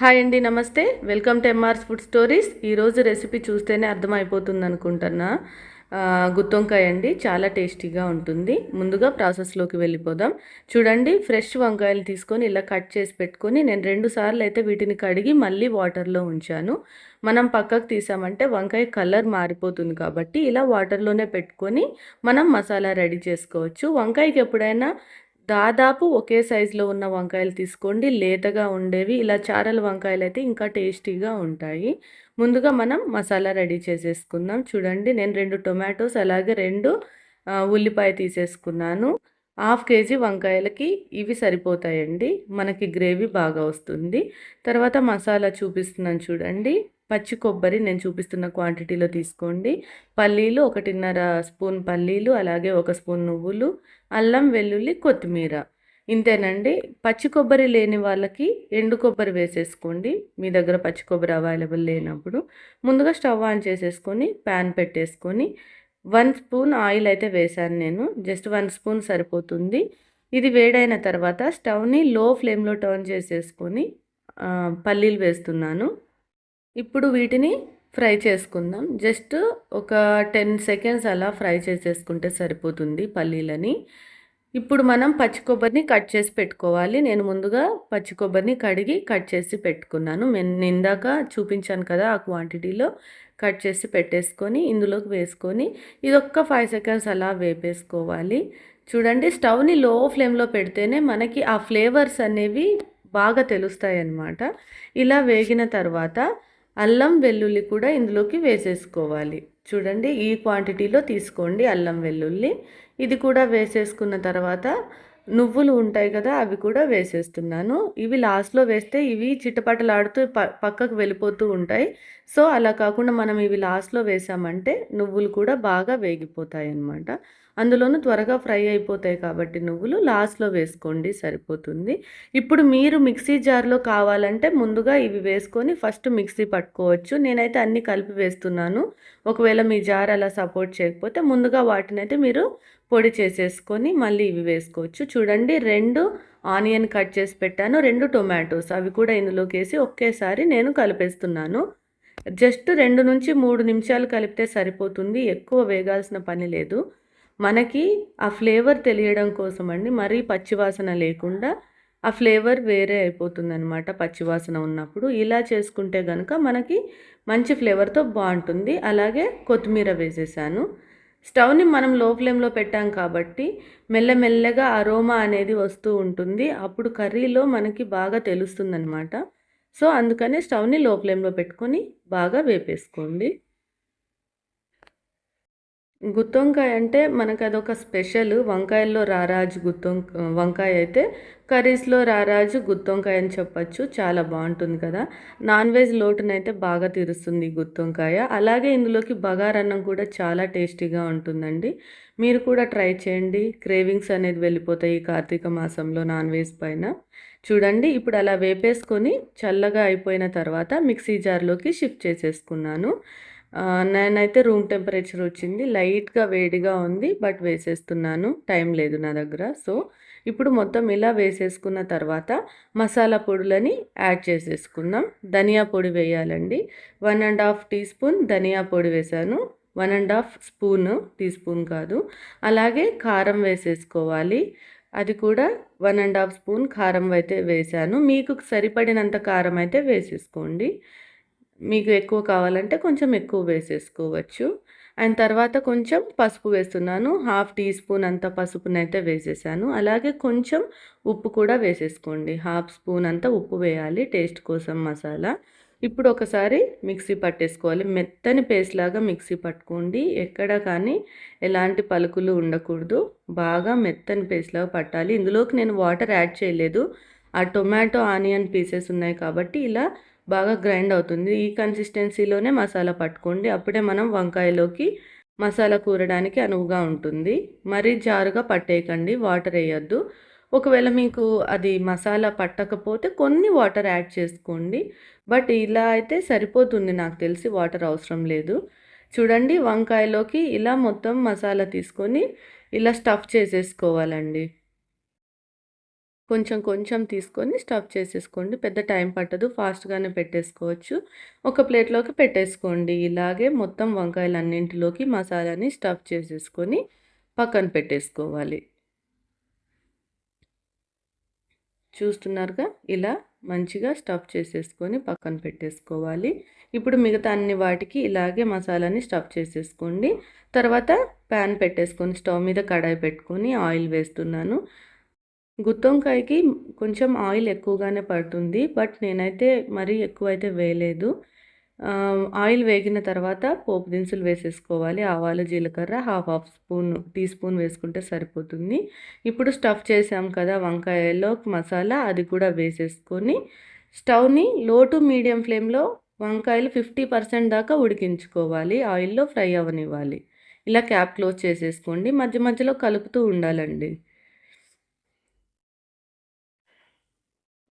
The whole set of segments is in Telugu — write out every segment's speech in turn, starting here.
హాయ్ అండి నమస్తే. Welcome to M R's food stories. ఈరోజు రెసిపీ చూస్తేనే అర్థమైపోతుంది అనుకుంటున్నా గుత్తొంకాయ అండి చాలా టేస్టీగా ఉంటుంది. ముందుగా ప్రాసెస్లోకి వెళ్ళిపోదాం. చూడండి ఫ్రెష్ వంకాయలు తీసుకొని ఇలా కట్ చేసి పెట్టుకొని నేను రెండు సార్లు అయితే వీటిని కడిగి మళ్ళీ వాటర్లో ఉంచాను. మనం పక్కకు తీసామంటే వంకాయ కలర్ మారిపోతుంది కాబట్టి ఇలా వాటర్లోనే పెట్టుకొని మనం మసాలా రెడీ చేసుకోవచ్చు. వంకాయకి ఎప్పుడైనా దాదాపు ఒకే సైజులో ఉన్న వంకాయలు తీసుకోండి. లేతగా ఉండేవి. ఇలా చారల వంకాయలు అయితే ఇంకా టేస్టీగా ఉంటాయి. ముందుగా మనం మసాలా రెడీ చేసేసుకుందాం. చూడండి నేను రెండు టొమాటోస్ అలాగే రెండు ఉల్లిపాయ తీసేసుకున్నాను. హాఫ్ కేజీ వంకాయలకి ఇవి సరిపోతాయండి. మనకి గ్రేవీ బాగా వస్తుంది. తర్వాత మసాలా చూపిస్తున్నాను చూడండి. పచ్చి కొబ్బరి నేను చూపిస్తున్న క్వాంటిటీలో తీసుకోండి. పల్లీలు ఒకటిన్నర స్పూన్ పల్లీలు అలాగే ఒక స్పూన్ నువ్వులు అల్లం వెల్లుల్లి కొత్తిమీర. ఇంతేనండి. పచ్చి కొబ్బరి లేని వాళ్ళకి ఎండు కొబ్బరి వేసేసుకోండి. మీ దగ్గర పచ్చి కొబ్బరి అవైలబుల్ లేనప్పుడు. ముందుగా స్టవ్ ఆన్ చేసేసుకొని ప్యాన్ పెట్టేసుకొని వన్ స్పూన్ ఆయిల్ అయితే వేశాను నేను. జస్ట్ వన్ స్పూన్ సరిపోతుంది. ఇది వేడైన తర్వాత స్టవ్ని లో ఫ్లేమ్లో టర్న్ చేసేసుకొని పల్లీలు వేస్తున్నాను. ఇప్పుడు వీటిని ఫ్రై చేసుకుందాం. జస్ట్ ఒక టెన్ సెకండ్స్ అలా ఫ్రై చేసేసుకుంటే సరిపోతుంది పల్లీలని. ఇప్పుడు మనం పచ్చి కొబ్బరిని కట్ చేసి పెట్టుకోవాలి. నేను ముందుగా పచ్చి కొబ్బరిని కడిగి కట్ చేసి పెట్టుకున్నాను. నేను ఇందాక చూపించాను కదా ఆ క్వాంటిటీలో. కట్ చేసి పెట్టేసుకొని ఇందులోకి వేసుకొని ఇది ఒక్క ఫైవ్ సెకండ్స్ అలా వేపేసుకోవాలి. చూడండి స్టవ్ని లో ఫ్లేమ్లో పెడితేనే మనకి ఆ ఫ్లేవర్స్ అనేవి బాగా తెలుస్తాయి అన్నమాట ఇలా వేగిన తర్వాత అల్లం వెల్లుల్లి కూడా ఇందులోకి వేసేసుకోవాలి. చూడండి ఈ క్వాంటిటీలో తీసుకోండి అల్లం వెల్లుల్లి. ఇది కూడా వేసేసుకున్న తర్వాత నువ్వులు ఉంటాయి కదా అవి కూడా వేసేస్తున్నాను. ఇవి లాస్ట్లో వేస్తే ఇవి చిటపటలాడుతూ ప పక్కకు వెళ్ళిపోతూ ఉంటాయి. సో అలా కాకుండా మనం ఇవి లాస్ట్లో వేసామంటే నువ్వులు కూడా బాగా వేగిపోతాయి అన్నమాట అందులోనూ త్వరగా ఫ్రై అయిపోతాయి కాబట్టి నువ్వులు లాస్ట్లో వేసుకోండి సరిపోతుంది. ఇప్పుడు మీరు మిక్సీ జార్లో కావాలంటే ముందుగా ఇవి వేసుకొని ఫస్ట్ మిక్సీ పట్టుకోవచ్చు. నేనైతే అన్నీ కలిపి వేస్తున్నాను. ఒకవేళ మీ జార్ అలా సపోర్ట్ చేయకపోతే ముందుగా వాటినైతే మీరు పొడి చేసేసుకొని మళ్ళీ ఇవి వేసుకోవచ్చు. చూడండి రెండు ఆనియన్ కట్ చేసి పెట్టాను రెండు టొమాటోస్. అవి కూడా ఇందులోకి వేసి ఒకేసారి నేను కలిపేస్తున్నాను. జస్ట్ రెండు నుంచి మూడు నిమిషాలు కలిపితే సరిపోతుంది. ఎక్కువ వేగాల్సిన పని లేదు. మనకి ఆ ఫ్లేవర్ తెలియడం కోసం అండి మరీ పచ్చివాసన లేకుండా ఆ ఫ్లేవర్ వేరే అయిపోతుంది అనమాట పచ్చివాసన ఉన్నప్పుడు. ఇలా చేసుకుంటే కనుక మనకి మంచి ఫ్లేవర్తో బాగుంటుంది. అలాగే కొత్తిమీర వేసేసాను. స్టవ్ని మనం లో ఫ్లేమ్లో పెట్టాం కాబట్టి మెల్లమెల్లగా అరోమా అనేది వస్తూ ఉంటుంది. అప్పుడు కర్రీలో మనకి బాగా తెలుస్తుందనమాట సో అందుకనే స్టవ్ని లో ఫ్లేమ్లో పెట్టుకొని బాగా వేపేసుకోండి. గుత్తొంకాయ అంటే మనకు అదొక స్పెషల్ వంకాయల్లో రారాజు గుత్తొం వంకాయ అయితే కర్రీస్లో రారాజు గుత్తొంకాయ అని చెప్పచ్చు. చాలా బాగుంటుంది కదా. నాన్ వెజ్ లోటునైతే బాగా తీరుస్తుంది గుత్తొంకాయ. అలాగే ఇందులోకి బగారన్నం కూడా చాలా టేస్టీగా ఉంటుందండి. మీరు కూడా ట్రై చేయండి. క్రేవింగ్స్ అనేది వెళ్ళిపోతాయి ఈ కార్తీక మాసంలో నాన్ వెజ్ పైన. చూడండి ఇప్పుడు అలా వేపేసుకొని చల్లగా అయిపోయిన తర్వాత మిక్సీ జార్లోకి షిఫ్ట్ చేసేసుకున్నాను. నేనైతే రూమ్ టెంపరేచర్ వచ్చింది. లైట్గా వేడిగా ఉంది బట్ వేసేస్తున్నాను. టైం లేదు నా దగ్గర. సో ఇప్పుడు మొత్తం ఇలా వేసేసుకున్న తర్వాత మసాలా పొడులని యాడ్ చేసేసుకుందాం. ధనియా పొడి వేయాలండి. One and half tea spoon ధనియా పొడి వేసాను. One and half spoon teaspoon కాదు. అలాగే కారం వేసేసుకోవాలి. అది కూడా వన్ అండ్ హాఫ్ స్పూన్ కారం అయితే వేసాను. మీకు సరిపడినంత కారం అయితే వేసేసుకోండి. మీకు ఎక్కువ కావాలంటే కొంచెం ఎక్కువ వేసేసుకోవచ్చు. అండ్ తర్వాత కొంచెం పసుపు వేస్తున్నాను. హాఫ్ టీ స్పూన్ అంత పసుపునైతే వేసేసాను. అలాగే కొంచెం ఉప్పు కూడా వేసేసుకోండి. హాఫ్ స్పూన్ అంత ఉప్పు వేయాలి టేస్ట్ కోసం మసాలా. ఇప్పుడు ఒకసారి మిక్సీ పట్టేసుకోవాలి. మెత్తని పేస్ట్ లాగా మిక్సీ పట్టుకోండి. ఎక్కడ కానీ ఎలాంటి పలుకులు ఉండకూడదు. బాగా మెత్తని పేస్ట్ లాగా పట్టాలి. ఇందులోకి నేను వాటర్ యాడ్ చేయలేదు. ఆ టొమాటో ఆనియన్ పీసెస్ ఉన్నాయి కాబట్టి ఇలా బాగా గ్రైండ్ అవుతుంది. ఈ కన్సిస్టెన్సీలోనే మసాలా పట్టుకోండి. అప్పుడే మనం వంకాయలోకి మసాలా కూరడానికి అనువుగా ఉంటుంది. మరీ జారుగా పట్టేయకండి. వాటర్ వేయద్దు. ఒకవేళ మీకు అది మసాలా పట్టకపోతే కొన్ని వాటర్ యాడ్ చేసుకోండి. బట్ ఇలా అయితే సరిపోతుంది. నాకు తెలిసి వాటర్ అవసరం లేదు. చూడండి వంకాయలోకి ఇలా మొత్తం మసాలా తీసుకొని ఇలా స్టఫ్ చేసేసుకోవాలండి. కొంచెం కొంచెం తీసుకొని స్టఫ్ చేసేసుకోండి. పెద్ద టైం పట్టదు. ఫాస్ట్గానే పెట్టేసుకోవచ్చు. ఒక ప్లేట్లోకి పెట్టేసుకోండి. ఇలాగే మొత్తం వంకాయలు అన్నింటిలోకి మసాలాని స్టఫ్ చేసేసుకొని పక్కన పెట్టేసుకోవాలి. చూస్తున్నారుగా? ఇలా మంచిగా స్టఫ్ చేసేసుకొని పక్కన పెట్టేసుకోవాలి. ఇప్పుడు మిగతా అన్ని వాటికి ఇలాగే మసాలాని స్టఫ్ చేసేసుకోండి. తర్వాత ప్యాన్ పెట్టేసుకొని స్టవ్ మీద కడాయి పెట్టుకొని ఆయిల్ వేస్తున్నాను. గుత్తొంకాయకి కొంచెం ఆయిల్ ఎక్కువగానే పడుతుంది బట్ నేనైతే మరీ ఎక్కువ అయితే వేయలేదు ఆయిల్ వేగిన తర్వాత పోపు దినుసులు వేసేసుకోవాలి. ఆవాలు జీలకర్ర half half spoon tea spoon వేసుకుంటే సరిపోతుంది. ఇప్పుడు స్టఫ్ చేసాం కదా వంకాయలో మసాలా అది కూడా వేసేసుకొని స్టవ్ని లో టు మీడియం ఫ్లేమ్లో వంకాయలు ఫిఫ్టీ పర్సెంట్ దాకా ఉడికించుకోవాలి. ఆయిల్లో ఫ్రై అవ్వనివ్వాలి ఇలా క్యాప్ క్లోజ్ చేసేసుకోండి. మధ్య మధ్యలో కలుపుతూ ఉండాలండి.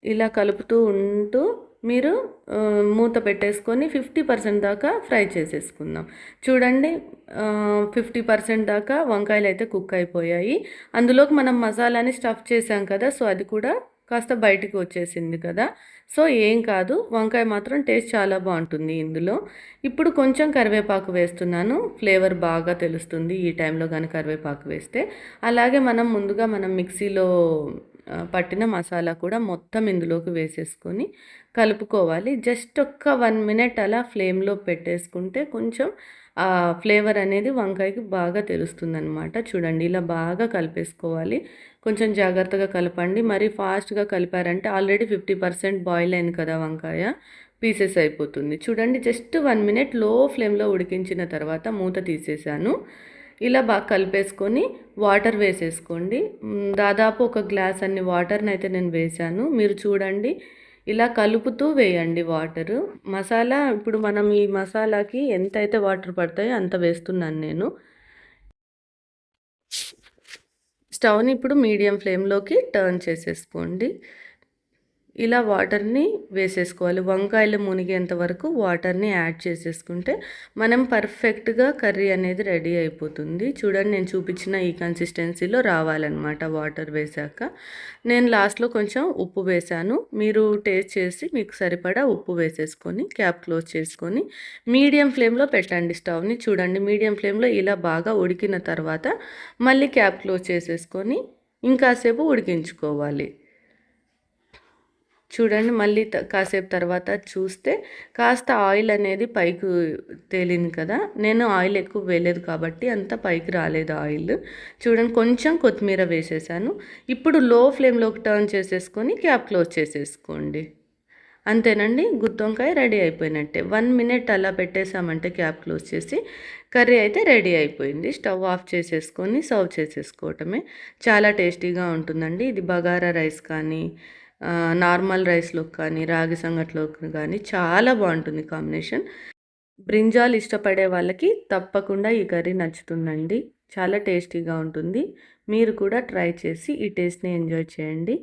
ఇలా కలుపుతూ ఉంటూ మీరు మూత పెట్టేసుకొని ఫిఫ్టీ పర్సెంట్ దాకా ఫ్రై చేసేసుకుందాం. చూడండి ఫిఫ్టీ పర్సెంట్ దాకా వంకాయలు అయితే కుక్ అయిపోయాయి. అందులోకి మనం మసాలాని స్టఫ్ చేసాం కదా సో అది కూడా కాస్త బయటికి వచ్చేసింది కదా. సో ఏం కాదు వంకాయ మాత్రం టేస్ట్ చాలా బాగుంటుంది ఇందులో. ఇప్పుడు కొంచెం కరివేపాకు వేస్తున్నాను. ఫ్లేవర్ బాగా తెలుస్తుంది ఈ టైంలో కానీ కరివేపాకు వేస్తే. అలాగే మనం ముందుగా మనం మిక్సీలో పట్టిన మసాలా కూడా మొత్తం ఇందులోకి వేసేసుకొని కలుపుకోవాలి. జస్ట్ ఒక్క వన్ మినిట్ అలా ఫ్లేమ్లో పెట్టేసుకుంటే కొంచెం ఆ ఫ్లేవర్ అనేది వంకాయకి బాగా తెలుస్తుందనమాట చూడండి ఇలా బాగా కలిపేసుకోవాలి. కొంచెం జాగ్రత్తగా కలపండి. మరి ఫాస్ట్గా కలిపారంటే ఆల్రెడీ ఫిఫ్టీ పర్సెంట్ బాయిల్ అయింది కదా వంకాయ పీసెస్ అయిపోతుంది. చూడండి జస్ట్ వన్ మినిట్లో ఫ్లేమ్లో ఉడికించిన తర్వాత మూత తీసేసాను ఇలా బాగా కలిపేసుకొని వాటర్ వేసేసుకోండి. దాదాపు ఒక గ్లాస్ అన్ని వాటర్ని అయితే నేను వేసాను మీరు చూడండి ఇలా కలుపుతూ వేయండి వాటరు. మసాలా ఇప్పుడు మనం ఈ మసాలాకి ఎంత అయితే వాటర్ పడతాయో అంత వేస్తున్నాను నేను. స్టవ్ని ఇప్పుడు మీడియం ఫ్లేమ్లోకి టర్న్ చేసేసుకోండి. ఇలా వాటర్ని వేసేసుకోవాలి. వంకాయలు మునిగేంత వరకు వాటర్ని యాడ్ చేసేసుకుంటే మనం పర్ఫెక్ట్గా కర్రీ అనేది రెడీ అయిపోతుంది. చూడండి నేను చూపించిన ఈ కన్సిస్టెన్సీలో రావాలన్నమాట వాటర్ వేసాక. నేను లాస్ట్లో కొంచెం ఉప్పు వేసాను. మీరు టేస్ట్ చేసి మీకు సరిపడా ఉప్పు వేసేసుకొని క్యాప్ క్లోజ్ చేసుకొని మీడియం ఫ్లేమ్లో పెట్టండి స్టవ్ని. చూడండి మీడియం ఫ్లేమ్లో ఇలా బాగా ఉడికిన తర్వాత మళ్ళీ క్యాప్ క్లోజ్ చేసేసుకొని ఇంకాసేపు ఉడికించుకోవాలి. చూడండి మళ్ళీ కాసేపు తర్వాత చూస్తే కాస్త ఆయిల్ అనేది పైకి తేలింది కదా. నేను ఆయిల్ ఎక్కువ వేయలేదు కాబట్టి అంత పైకి రాలేదు ఆయిల్. చూడండి కొంచెం కొత్తిమీర వేసేసాను. ఇప్పుడు లో ఫ్లేమ్లోకి టర్న్ చేసేసుకొని క్యాప్ క్లోజ్ చేసేసుకోండి. అంతేనండి గుత్తొంకాయ రెడీ అయిపోయినట్టే. వన్ మినిట్ అలా పెట్టేసామంటే క్యాప్ క్లోజ్ చేసి కర్రీ అయితే రెడీ అయిపోయింది. స్టవ్ ఆఫ్ చేసేసుకొని సర్వ్ చేసేసుకోవటమే. చాలా టేస్టీగా ఉంటుందండి. ఇది బగారా రైస్ కానీ నార్మల్ రైస్లోకి కానీ రాగి సంగట్లోకి కానీ చాలా బాగుంటుంది కాంబినేషన్. బ్రింజాల్ ఇష్టపడే వాళ్ళకి తప్పకుండా ఈ కర్రీ నచ్చుతుందండి. చాలా టేస్టీగా ఉంటుంది. మీరు కూడా ట్రై చేసి ఈ టేస్ట్ని ఎంజాయ్ చేయండి.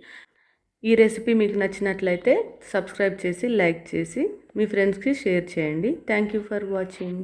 ఈ రెసిపీ మీకు నచ్చినట్లయితే సబ్స్క్రైబ్ చేసి లైక్ చేసి మీ ఫ్రెండ్స్కి షేర్ చేయండి. Thank you for watching.